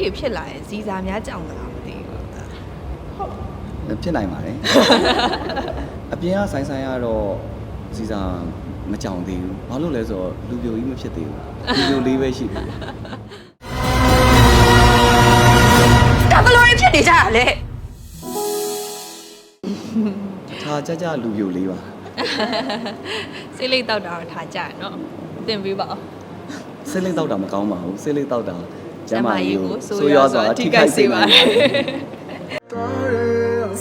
ကြီးတွေဖြစ်လာရင်ဇီစာများကြောင်သလားမသိဘူးဖြစ်နိုင်ပါတယ်အပြင်ကဆိုင်ဆိုင်ကတော့စီစာမကြောင်သေးဘူးဘာလို့လဲဆိုတော့လူပြိုကြီးမဖြစ်သေးဘူးလူပြိုလေးပဲရှိသေးတယ်ဒါဘလို့ဖြစ်နေကြတာလဲထာကြကြလူပြိုလေးပါစိတ်လေးတောက်တာတော့ထားကြရနော်သင်ပေးပါအောင်စိတ်လေးတောက်တာမကောင်းပါဘူးစိတ်လေးတောက်တာ ကျမ်းမာရေးကိုဆိုးဆိုးရွားရွားစွာစွာထိထိခိုခိုက်က်စေစေပါပါတတယ်ယ်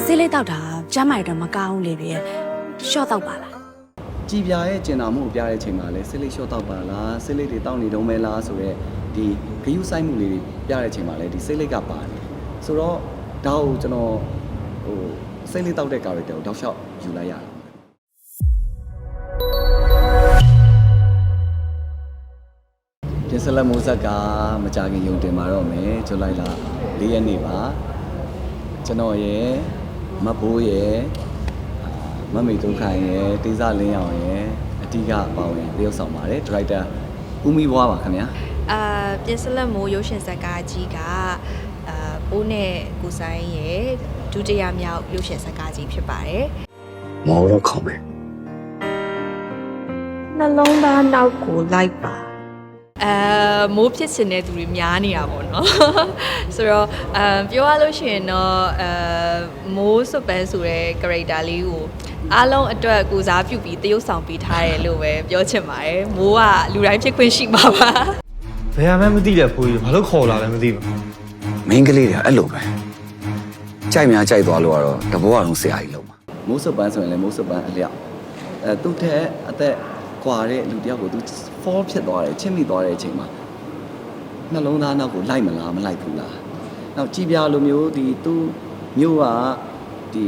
ဆေးလေးတောက်တာကျမ်းမာရတော့မကောင်းလေပြည့်ရှော့တော့ပါလားကြည်ပြာရဲ့ကျင်နာမှုကိုပြတဲ့အချိန်မှာလဲစိတ်လေးလျှော့တောက်ပါလားစိတ်လေးတွေတောက်နေတုံးမဲလားဆိုတော့ဒီဂယုဆိုင်မှုလေးတွေပြတဲ့အချိန်မှာလဲဒီစိတ်လေးကပါတယ်ဆိုတော့ဒါကိုကျွန်တော်ဟိုစိတ်လေးတောက်တဲ့ character ကိုတောက်လျှောက်ယူလိုက်ရတယ် ပြင်စလက်မိုးဆက်ကမကြခင်ယုံတင်มาတော့မယ်ဇူလိုင်လ၄ရက်နေ့ပါကျွန်တော်ရဲ့မတ်ဘိုးရဲ့မမေဒုက္ခိုင်ရဲ့တေးစားလင်းအောင်ရဲ့အတိကပါဝင်တရုပ်ဆောင်ပါတယ်ဒါရိုက်တာဦးမီဘွားပါခင်ဗျာအာပြင်စလက်မိုးရုပ်ရှင်ဇာတ်ကားကြီးကအာပိုးနဲ့ကိုဆိုင်ရဲ့ဒုတိယမြောက်ရုပ်ရှင်ဇာတ်ကားကြီးဖြစ်ပါတယ်မောတော့ခေါင်းမယ်နှလုံးသားနောက်ကိုလိုက်ပါ အဲမိုးဖြစ်စင်တဲ့သူတွေများနေတာပေါ့နော်ဆိုတော့အမ်ပြောရလို့ရှိရင်တော့အဲမိုးစွပ်ပန်းဆိုတဲ့ character လေးကိုအားလုံးအတွက်ကိုစားပြုပြီးတရုပ်ဆောင်ပေးထားတယ်လို့ပဲပြောချင်ပါတယ်မိုးကလူတိုင်းဖြစ်ခွင့်ရှိမှာပါဘယ်ဟာမှမသိတဲ့ဖိုးကြီးဘာလို့ခေါ်လာလဲမသိဘူးမင်းကလေးတွေကအဲ့လိုပဲကြိုက်များကြိုက်သွားလို့ကတော့တဘောအောင်ဆရာကြီးလုံးပါမိုးစပန်းဆိုရင်လည်းမိုးစပန်းအလျောက်အဲသူ့ထက်အသက်ကွာတဲ့လူတယောက်ကိုသူ fall ဖြစ်သွားတယ်ချစ်မိသွားတဲ့အချိန်မှာနှလုံးသားနောက်ကိုလိုက်မလားမလိုက်ဘူးလားနောက်ကြည်ပြာလိုမျိုးဒီသူ့မျိုးကဒီ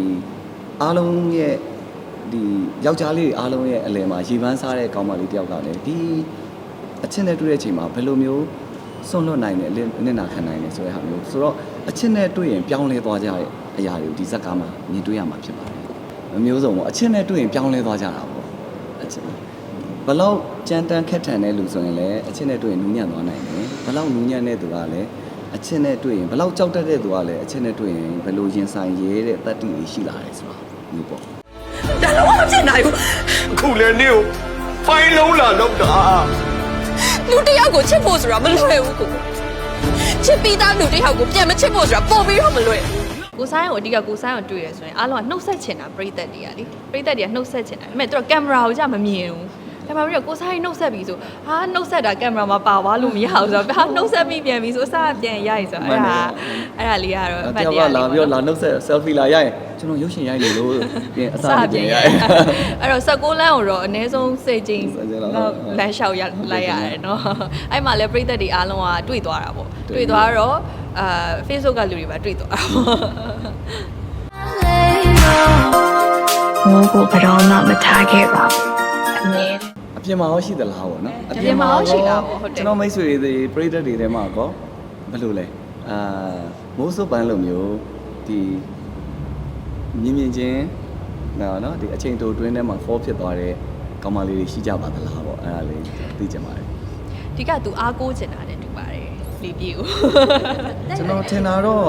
အားလုံးရဲ့ဒီယောက်ျားလေးတွေအားလုံးရဲ့အလယ်မှာရေပန်းစားတဲ့ကောင်းမလေးတယောက်ကလည်းဒီအချင်းနဲ့တွေ့တဲ့အချိန်မှာဘယ်လိုမျိုးစွန့်လွတ်နိုင်တယ်အလင်းအနစ်နာခံနိုင်တယ်ဆိုတဲ့ဟာမျိုးဆိုတော့အချင်းနဲ့တွေ့ရင်ပြောင်းလဲသွားကြတဲ့အရာတွေကိုဒီဇက်ကားမှာမြင်တွေ့ရမှာဖြစ်ပါတယ်အမျိုးစုံပေါ့အချင်းနဲ့တွေ့ရင်ပြောင်းလဲသွားကြတာပေါ့အချင်း ဘယ်လောက်ကြမ်းတမ်းခက်ထန်တဲ့လူဆိုရင်လည်းအချင်းနဲ့တွေ့ရင်နူးညံ့သွားနိုင်တယ်ဘယ်လောက်နူးညံ့တဲ့သူကလည်းအချင်းနဲ့တွေ့ရင်ဘယ်လောက်ကြောက်တတ်တဲ့သူကလည်းအချင်းနဲ့တွေ့ရင်ဘယ်လိုရင်ဆိုင်ရဲတဲ့တတ္တိတွေရှိလာတယ်ဆိုတော့မျိုးပေါ့ဒါလုံးဝမဖြစ်နိုင်ဘူးအခုလည်းနေကိုဖိုင်းလုံးလာတော့တာလူတစ်ယောက်ကိုချစ်ဖို့ဆိုတာမလွယ်ဘူးကိုချစ်ပြီးသားလူတစ်ယောက်ကိုပြန်မချစ်ဖို့ဆိုတာပို့ပြီးတော့မလွယ်ဘူးကိုဆိုင်ကိုအဓိကကိုဆိုင်ကိုတွေ့ရဆိုရင်အားလုံးကနှုတ်ဆက်ချင်တာပရိသတ်တွေကလေပရိသတ်တွေကနှုတ်ဆက်ချင်တာဒါပေမဲ့သူတို့ကင်မရာကိုကြမမြင်ဘူး ကင်မရာပြီးတော့ကိုဆိုင်နှုတ်ဆက်ပြီဆိုဟာနှုတ်ဆက်တာကင်မရာမှာပါသွားလို့မရဘူးဆိုတော့ဟာနှုတ်ဆက်ပြီးပြန်ပြီဆိုအစားပြန်ရည်ဆိုတော့အဲ့ဒါအဲ့ဒါလေးကတော့အမှတတ်တယောရက်ကလာပြီးတော့လာနှုတ်ဆက် selfie လာရရင်ကျွန်တော်ရုပ်ရှင်ရိုက်နေလို့ပြင်အစစားပြပြင်န်ရရရအဲ့တော့16လမ်းကိုတော့အနည်းဆုံးစိတ်ချင်းစိတ်ချင်းလောက်တော့လမ်းလျှောက်ရလိုက်ရတယ်နော်အဲ့မှာလည်းပြိသက်တွေအားလုံးကတွေ့သွားတာပေါ့တွေ့သွားတော့အာ Facebook ကလူတွေပါတွေ့သွားတာပေါ့ဘိုးကိုဘယ်တော့မှမထားခဲ့ပါဘူးအမြဲ အပြင်မှာရောရှိသလားပေါ့နော်အပြင်မှာရောရှိတာပေါ့ဟုတ်တယ်ကျွန်တော်မိတ်ဆွေတွေပရိသတ်တွေထဲမှာကောဘယ်လိုလဲအာမိုးစုပ်ပန်းလိုမျိုးဒီမြင်မြင်ချင်းနော်နော်ဒီအချိန်တိုတွင်းထဲမှာ fall ဖြစ်သွားတဲ့ကောင်မလေးတွေရှိကြပါသလားပေါ့အဲ့ဒါလေးသိချင်ပါတယ်ဒီကသူအားကိုးချင်တာနဲ့တူပါတယ်လီပြေကိုကျွန်တော်ထင်တာတော့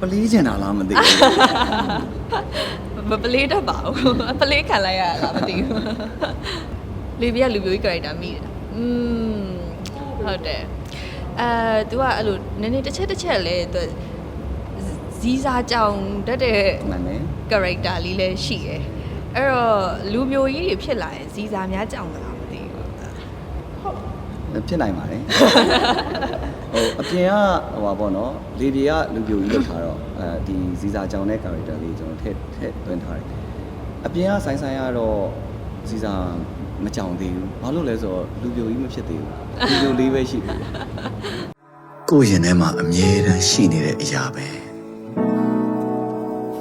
ပလီးချင်တာလားမသိဘူးမပလေးတတ်ပါဘူးပလေးခံလိုက်ရတာမသိဘူး လီပြေကလူမျိုးကြီး character မိတယ်อืมဟုတ်တယ်အဲ तू ကအဲ့လိုနည်းနည်းတစ်ချက်တစ်ချက်လဲသူဇီးစားကြောင်တတ်တဲ့ မှန်တယ် character လေးလည်းရှိရယ်အဲ့တော့လူမျိုးကြီးတွေဖြစ်လာရင်ဇီစာများကြောင်သလားမသိဘူး ဖြစ်နိုင်ပါတယ်ဟိုအပြင်ကဟိုပါပေါ့နော်လေပြေကလူပြိုကြီးလောက်ထားတော့အဲဒီဇီစာကြောင်တဲ့ character လေးကျွန်တော်ထည့်ထည့်သွင်းထားတယ်အပြင်ကဆိုင်ဆိုင်ကတော့ ဇီစာမကြောင်သေးဘူးဘာလို့လဲဆိုတော့လူပြိုကြီးမဖြစ်သေးဘူးလူပြိုလေးပဲရှိသေးတယ်ကိုယ့်ရင်ထဲမှာအမြဲတမ်းရှိနေတဲ့အရာပဲ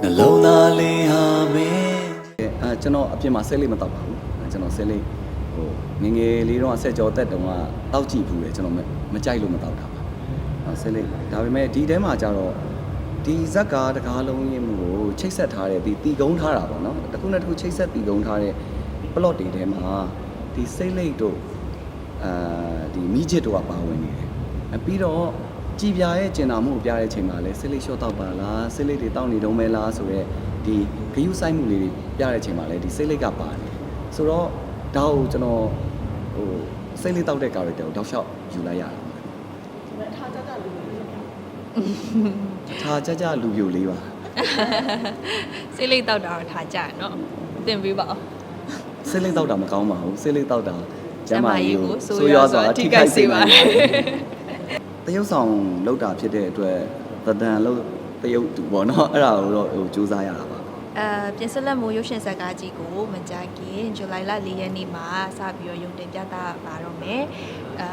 နှလုံးသားလေးဟာမင်းအဲကျွန်တော်အပြင်မှာဆက်လေးမတောက်ပါဘူးအဲကျွန်တော်ဆက်လေးဟိုငယ်ငယ်လေးတော့ဆက်ကြောတက်တုန်းကတောက်ကြည့်ဘူးလေကျွန်တော်မမကြိုက်လို့မတောက်တာပါအဲဆက်လေးဒါပေမဲ့ဒီထဲမှာကျတော့ဒီဇက်ကားတကားလုံးရင်းမှုကိုချိတ်ဆက်ထားတဲ့ဒီတီကုန်းထားတာပေါ့နော်တစ်ခုနဲ့တစ်ခုချိတ်ဆက်တီကုန်းထားတဲ့ plot တွေထဲမှာဒီစိတ်လိတ်တို့အာဒီမိချစ်တို့ကပါဝင်နေတယ်အဲပြီးတော့ကြည်ပြရဲ့ကျင်နာမှုကိုပြတဲ့အချိန်မှာလဲစိတ်လေးလျှော့တော့ပါလားစိတ်လေးတွေတောက်နေတုံးမဲလားဆိုတော့ဒီဂယုဆိုင်မှုလေးတွေပြတဲ့အချိန်မှာလဲဒီစိတ်လေးကပါတယ်ဆိုတော့ဒါကိုကျွန်တော်ဟိုစိတ်လေးတောက်တဲ့ character ကိုတောက်လျှောက်ယူလိုက်ရတာထားကြကြလူပြိုလေးပါစိတ်လေးတောက်တာတော့ထားကြရနော်သင်ပေးပါဦး စိတ်လေးတောက်တာမကောင်းပါဘူးစိတ်လေးတောက်တာကျန်းမာရေးကိုဆိုးဆိုးရွာရွားးစွာစွာထိထိခိုခိုက်က်စေစေပါပါတယ်တရုပ်ဆောင်လောက်တာဖြစ်တဲ့အတွက်သဒ္ဒန်လို့တရုပ်တူပေါ့နော်အဲ့ဒါကိုတော့ဟိုစူးစမ်းရတာပါအဲပြင်ဆက်လက်မိုးရုပ်ရှင်ဇာတ်ကားကြီးကိုမကြခင်ဇူလိုင်လ၄ရက်နေ့မှာစပြီးတော့ရုံတင်ပြသပါတော့မယ်အဲ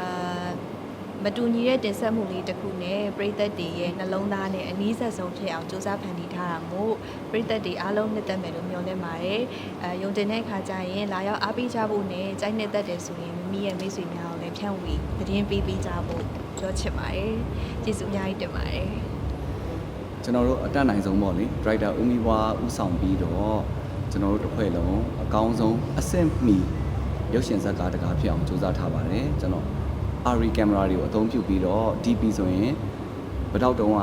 မတူညီတဲ့တင်ဆက်မှုလေးတစ်ခုနဲ့ပြည်သက်တွေရဲ့နှလုံးသားနဲ့အနည်းဆက်ဆုံးဖြစ်အောင်စူးစမ်းဖန်တီးထားတာမို့ပြည်သက်တွေအားလုံးနှစ်သက်မယ်လို့မျှော်လင့်ပါတယ်အဲရုံတင်တဲ့အခါကျရင်လာရောက်အားပေးကြဖို့နဲ့ကြိုက်နှစ်သက်တယ်ဆိုရင်မိမိရဲ့မိတ်ဆွေများကိုလည်းဖြန့်ဝေသတင်းပေးပေးကြဖို့ပြောချင်ပါတယ်ကျေးဇူးအများကြီးတင်ပါတယ်ကျွန်တော်တို့အတက်နိုင်ဆုံးပေါ့လေဒရိုက်တာဦးမီဝါဦးဆောင်ပြီးတော့ကျွန်တော်တို့တစ်ဖွဲ့လုံးအကောင်းဆုံးအဆင့်မီရုပ်ရှင်ဇာတ်ကားတကားဖြစ်အောင်စူးစမ်းထားပါတယ်ကျွန်တော် RE ကင်မရာတွေကိုအသုံးပြုပြီးတော့ DP ဆိုရင်ဗတောက်တုံးက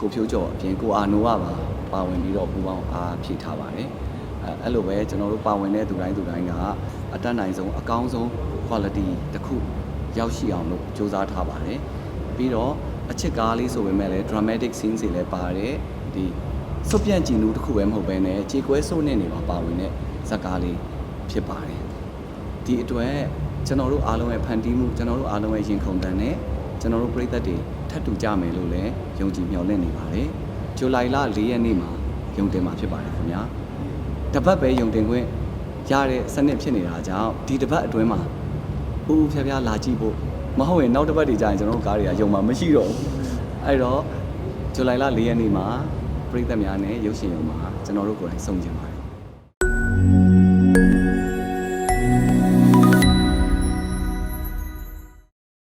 ကိုဖြိုးကျော်အပြင်ကိုအာနိုကပါပါဝင်ပြီးတော့ပူပေါင်းအားဖြည့်ထားပါတယ်အဲအဲ့လိုပဲကျွန်တော်တို့ပါဝင်တဲ့သူတိုင်းသူတိုင်းကအတက်နိုင်ဆုံးအကောင်းဆုံး quality တစ်ခုရောက်ရှိအောင်လို့စူးစမ်းထားပါတယ်ပြီးတော့အချစ်ကားလေးဆိုပေမဲ့လည်း dramatic scene တွေလည်းပါတယ်ဒီစုပ်ပြန့်ကြည်နူးတစ်ခုပဲမဟုတ်ဘဲနဲ့ခြေကွဲစုပ်နဲ့နေပါပါဝင်တဲ့ဇာတ်ကားလေးဖြစ်ပါတယ်ဒီအတွက် ကျွန်တော်တို့အားလုံးရဲ့ဖန်တီးမှုကျွန်တော်တို့အားလုံးရဲ့ရင်ခုန်တန်နဲ့ကျွန်တော်တို့ပြည်သက်တွေထပ်တူကြမယ်လို့လည်းယုံကြည်မျှော်လင့်နေပါတယ်။ဇူလိုင်လ၄ရက်နေ့မှာယုံတင်မှာဖြစ်ပါတယ်ခင်ဗျာ။တပတ်ပဲယုံတင်ခွင့်ရတဲ့စနစ်ဖြစ်နေတာကြောင့်ဒီတပတ်အတွင်းမှာဦးဦးဖျားဖျားလာကြည့်ဖို့မဟုတ်ရင်နောက်တစ်ပတ်တွေကြာရင်ကျွန်တော်တို့ကားတွေကယုံမှာမရှိတော့ဘူး။အဲ့တော့ဇူလိုင်လ၄ရက်နေ့မှာပြည်သက်များနဲ့ရုပ်ရှင်ရုံမှာကျွန်တော်တို့ကိုယ်တိုင်စုံကျင်ပါတယ်